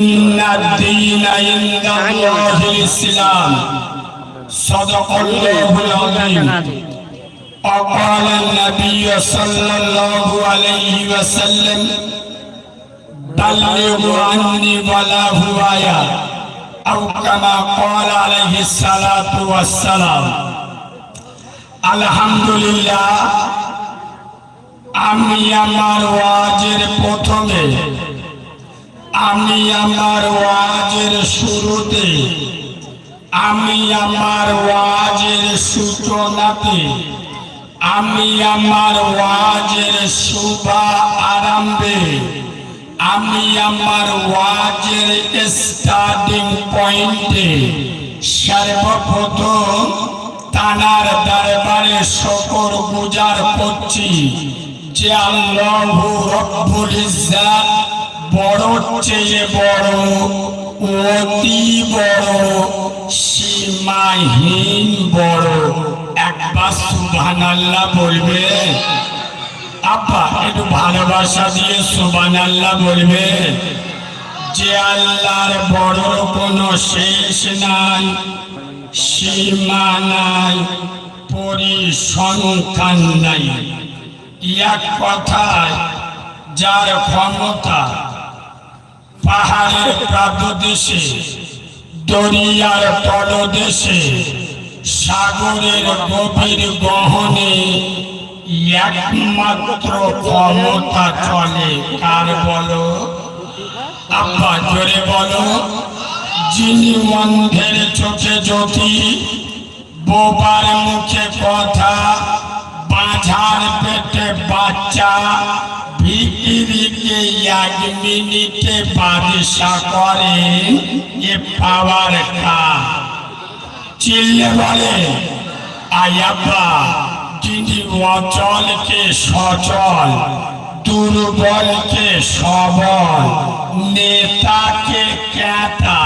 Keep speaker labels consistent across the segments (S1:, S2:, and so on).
S1: إن الدين عند الله الإسلام صدق الله العظيم وقال النبي صلى الله عليه وسلم بلغوا عني ولا هوايا أو كما قال عليه الصلاة والسلام الحمد لله আমি আমার ওয়াজের প্রথমে আমি আমার ওয়াজের শুরুতে, আমি আমার ওয়াজের সূচনাতে, আমি আমার ওয়াজের শুভা আরম্ভে, আমি আমার ওয়াজের স্টার্টিং পয়েন্টে সর্বপ্রথম তানার দরবারে শকর গুজার করছি যে আল্লাহ রব্বুল ইজ্জাত বড় চেয়ে বড়, অতি বড়, সীমাহীন বড়। একবার আল্লাহ বলবে, আব্বা, একটু ভালোবাসা দিয়ে সুবহান আল্লাহ বলবে, যে আল্লাহর বড় কোনো শেষ নাই, সীমা নাই, পরিসংখ্যান নাই। এক কথায়, যার ক্ষমতা পাহাড়ের প্রাদদেশে দরিয়ার তলদেশে সাগরের গভীর গহনে একমাত্র ক্ষমতা চলে। কার বলো? আব্বা, জোরে বলো। যিনি অন্ধের চোখে জ্যোতি, বোবার মুখে কথা, বাঝার পেটে বাচ্চা ভিকিরিকে এক মিনিটে বাদিশা করে, এ পাওয়ার কা চিল্লে বলে আয়াব্বা যিনি অচলকে সচল, দুর্বলকে সবল, নেতাকে ক্যাতা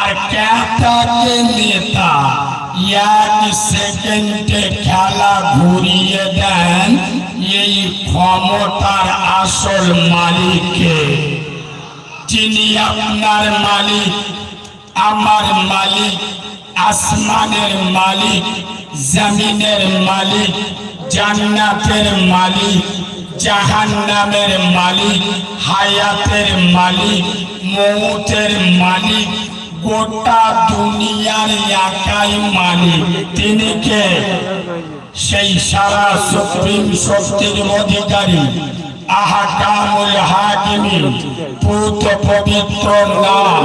S1: আর ক্যাতাকে নেতা, এক সেকেন্ডে খেলা ঘুরিয়ে দেন এই ক্ষমতার আসল মালিককে। যিনি আপনার মালিক, আমার মালিক, আসমানের মালিক, জমিনের মালিক, জান্নাতের মালিক, জাহান্নামের মালিক, হায়াতের মালিক, মৌতের মালিক, গোটা দুনিয়ার একাই মালিক। তিনি কে? সেই সারা সুপ্রিম শক্তির অধিকারী আহাকামুল হাকিমি পুত পবিত্র নাম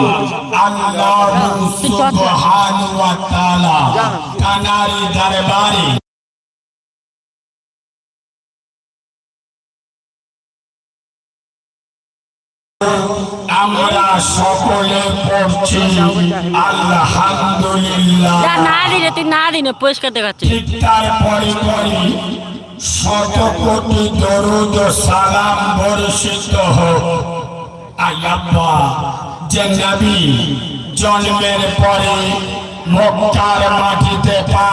S1: আল্লাহ সুবহানাহু ওয়া তাআলা। কানারি দরবারে আমরা সকলে পড়ছি। আলহামদুলিল্লাহ।
S2: না দিলে তুই না দিনে পরিষ্কার
S1: ঠিক তারপরে পরে শত কোটি দরুদ সালাম বর্ষিত হোক। যে নবী জন্মের পরে মক্কার মাটিতে পা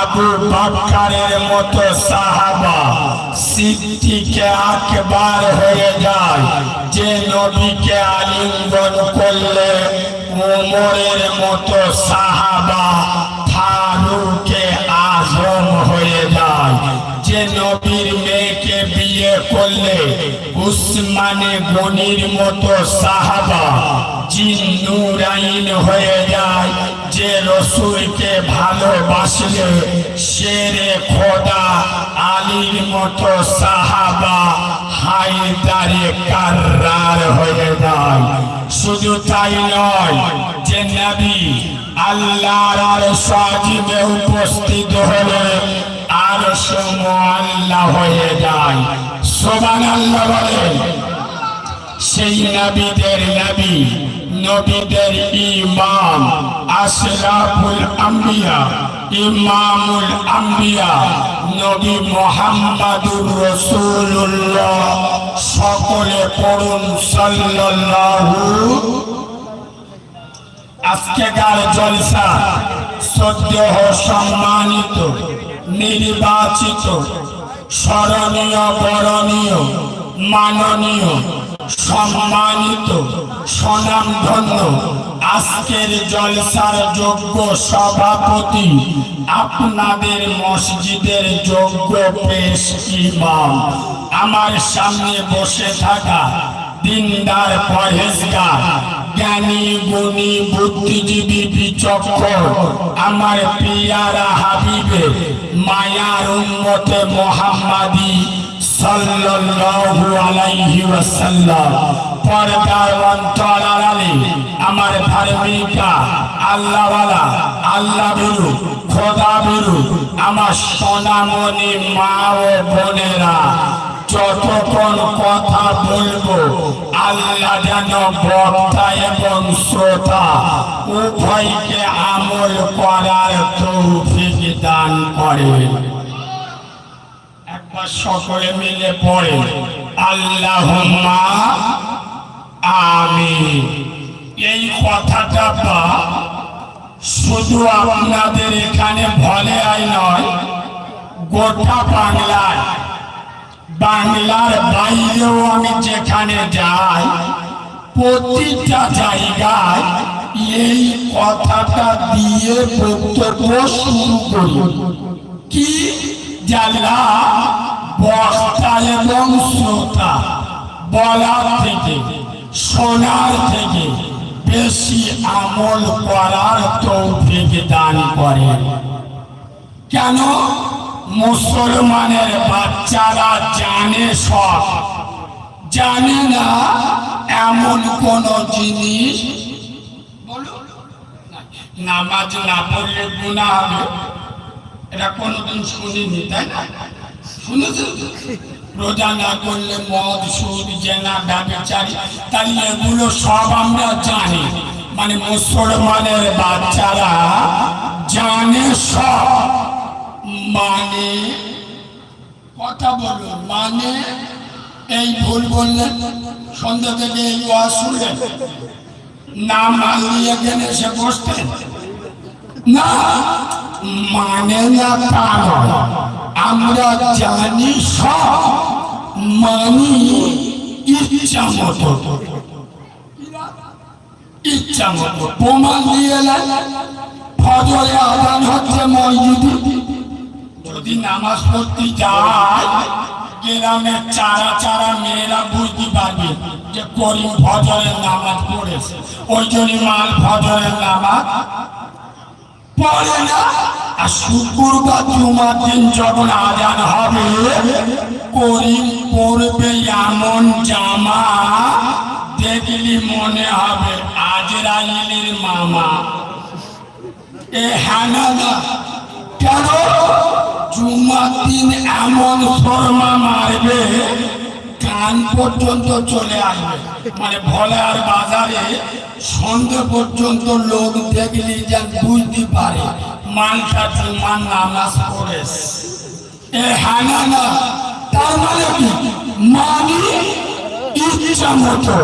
S1: আবু বাক্কারের মতো সাহাবা সিদ্দিকে আকবার হয়ে যায়। যে নবীকে আলিঙ্গন করলে ওমরের মতো সাহাবা ফারুকে আজম হয়ে যায়। যে নবীর মেয়েকে বিয়ে করলে উসমানে গনির মতো সাহাবা জিন্নুরাইন হয়ে যায়। যে রসুলকে ভালোবাসলে শেরে খোদা আলীর মতো সাহাবা হায়দারে কার্রার হয়ে যায়। শুধু তাই নয় যে নবী আল্লাহর সাজিবে উপস্থিত হলে আর সম আল্লাহ হয়ে যায়। সোমান আল্লাহ বলেন সেই নবীদের নবী, নবীদের ইমাম আশরাফুল আম্বিয়া, ইমামুল আম্বিয়া, নবী মোহাম্মদুর রসুল্লাহ সকলে পড়ুন সাল্লাল্লাহু। আজকেকার জলসা সদ্য সম্মানিত, নির্বাচিত, স্মরণীয়, বরণীয়, মাননীয় সম্মানিত স্বনামধন্য আজকের জলসার যোগ্য সভাপতি আপনাদের মসজিদের যোগ্য পেশ ইমাম। আমার সামনে বসে থাকা দিনদার পরহেজগার, জ্ঞানী, গুণী, বুদ্ধিজীবী, বিচক্ষণ আমার পিয়ারা হাবিবে, মায়ার উম্মতে মোহাম্মদী সাল্লাল্লাহু আলাইহি ওয়াসাল্লাম। পর্দার অন্তর আড়ালে আমার ধার্মিকা আল্লাহওয়ালা আল্লাহ বিরু খোদা বিরু আমার সোনামণি মা ও বোনেরা, যতক্ষণ কথা বলব, আল্লাহ যেন বক্তা এবং শ্রোতা উভয়কে আমল করার তৌফিক দান করে। একবার সকলে মিলে পড়ে। আল্লাহ আমি এই কথাটা বা শুধু আপনাদের এখানে ভলে আই নয়, গোটা বাংলায়। বাংলার বাইরেও আমি যেখানে যাই, প্রতিটা জায়গায় এই কথাটা দিয়ে বক্তব্য শুরু করি। কি? জানলা বক্তা এবং শ্রোতা, বলার থেকে, শোনার থেকে বেশি আমল করার তৌফিক দান করেন কেন? মুসলমানের বাচ্চারা জানে সব। জানে না এমন কোন জিনিস? নামাজ না পড়লে গুণা হবে। এটা কোনোদিন শুনিনি, তাই না? শুনেছেন রোজা না করলে মদ, সুদ, জেনা, ব্যবচারী, তাই এগুলো সব আমরা জানি। মানে মুসলমানের বাচ্চারা জানে সব। মানে কথা বলুন মানে এই ভুল বললেন সন্ধ্যা থেকে এই শুনলেন? না মানলি এখানে এসে বসতেন? না মানে না তা নয়। আমরা জানি সব, মানি ইচ্ছা মতো। ইচ্ছা মতো। প্রমাণ দিয়ে ফজরে আদান হচ্ছে মসজিদে। যদি নামাজ পড়তে যায়, গ্রামের চারা চারা মেয়েরা বুঝতে পারবে যে করিম ফজরের নামাজ পড়েছে। ওই জন্য মাল ফজরের নামাজ পড়ে না আর শুক্রবার জুমার দিন যখন আজান হবে, করিম পড়বে এমন জামা দেখলি মনে হবে, আজরাইলের মামা। এ হানা কেন? জুমার দিন এমন শর্মা মারবে, কান পর্যন্ত চলে আসবে। মানে ভোলার বাজারে সন্ধে পর্যন্ত লোক দেখলি যেন বুঝতে পারে মানটা জুমার নামাজ পড়েছে এ হানা না তার মানে কি? মানি ইচ্ছা মতো।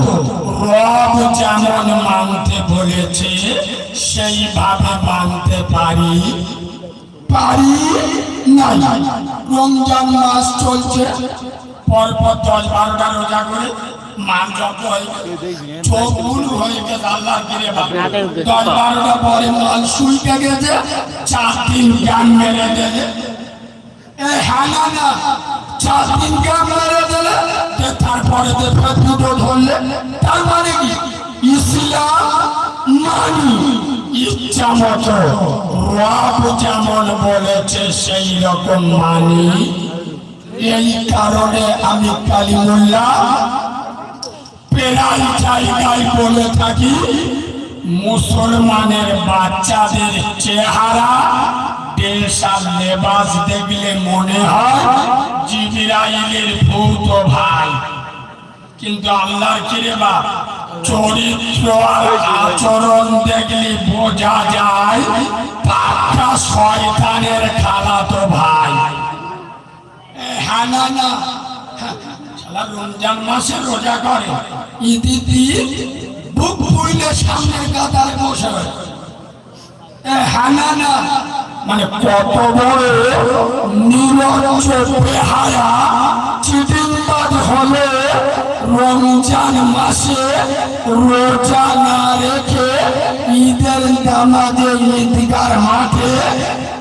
S1: রব যেমন মানতে বলেছে সেইভাবে মানতে পারি। পারি না রমজান মাস চলছে। পরপর দশ বারোটা রোজা করে যত গেছে, চোখগুলো হয়ে গেছে আল্লাহ গিরে দশ বারোটা পরে মাল শুইতে গেছে? চার দিন জ্ঞান মেরে দেবে। এ না না চার দিন জ্ঞান মেরে দিলে যে তারপরে দুটো ধরলে তার মানে কি? ইসলাম মানি ইচ্ছা মতো। রব যেমন বলেছে সেই রকম মানি। এই কারণে আমি কালিমুল্লাহ প্রায় জায়গায় বলে থাকি, মুসলমানের বাচ্চাদের চেহারা আর লেবাস দেখলে মনে হয় ভূত ভাই। কিন্তু আল্লাহর কিরে বা? চরিত্র আর আচরণ দেখলে বোঝা যায় পাক্কা শয়তানের খালাতো ভাই। হানা না শালা রমজান মাসে রোজা করে ইদিতি বুক ফুইলে সামনে কাতারে বসে রয়। এ হানা না মানে কত বড় নিরঞ্জ বেহায়া চিটিংবাজ হলে রমজান মাসে রোজা না রেখে ঈদের নামাজে ঈদগার মাঠে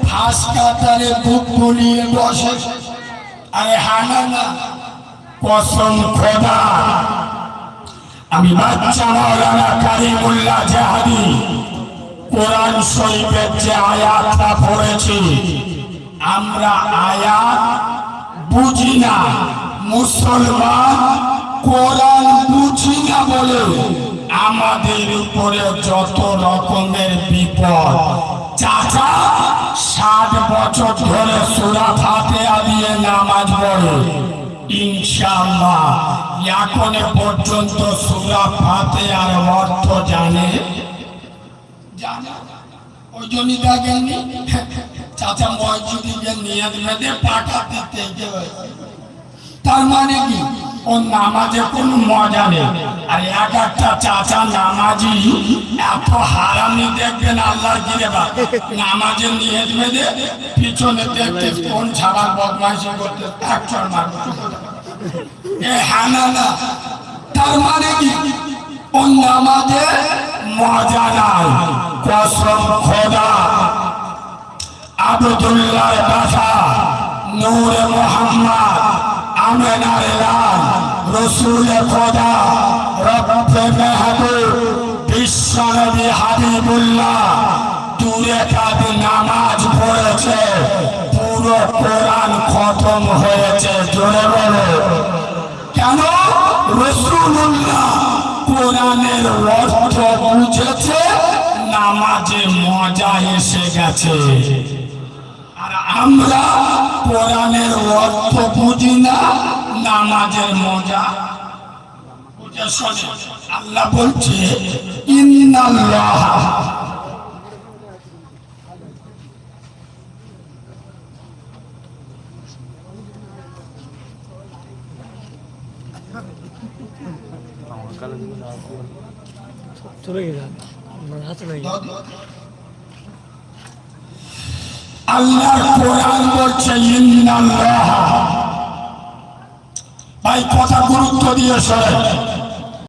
S1: ফাঁস কাতারে বুক ফুলিয়ে বসে আরে হানা না কসম খোদা আমি বাচ্চা মাওলানা কারিমুল্লাহ জাহাদি, কোরআন শরীফের যে আয়াতটা পড়েছি, আমরা আয়াত বুঝি না, মুসলমান কোরআন বুঝি না বলে আমাদের উপরে যত রকমের বিপদ। চাচা, ষাট বছর ধরে সুরা ফাতেহা দিয়ে নামাজ পড়ে ইনশাআল্লাহ। এখনও পর্যন্ত সুরা ফাতেহার অর্থ জানে? ওই জন্যই চাচা মসজিদে নিয়ে দিতে তার মানে কি? ও নামাজে কোনো মজা নেই। আর এক একটা চাচা নামাজি এত হারামি দেখবেন আল্লাহর গিরে বা। নামাজে নিয়ে বেঁধে পিছনে দেখতে কোন ছাড়া বদমাইশি করতে একশো মারবে এ হানা তার মানে মজা নাই কসম খোদা। আবদুল্লাহ বাসা নূরে মোহাম্মদ আমেনার লাল রসুল খোদা, রব্বে মেহবুব, বিশ্বনবী হাবিবুল্লাহ, দূরে কাদ নামাজ পড়েছে। পুরো কোরআন খতম হয়েছে, জোরে বলো। কেন? রসুল্লাহ কোরআনের অর্থ বুঝেছে, নামাজে মজা এসে গেছে। আর আমরা কোরআনের অর্থ বুঝি না, নামাজের মজা আল্লাহ বলছে, ইন্নাল্লাহ
S3: চলে গেছে আমার হাতে নাই।
S1: আল্লাহ কোরআন বলছে ইন্নাল্লাহ। ভাই কথা গুরুত্ব দিয়ে শোনেন।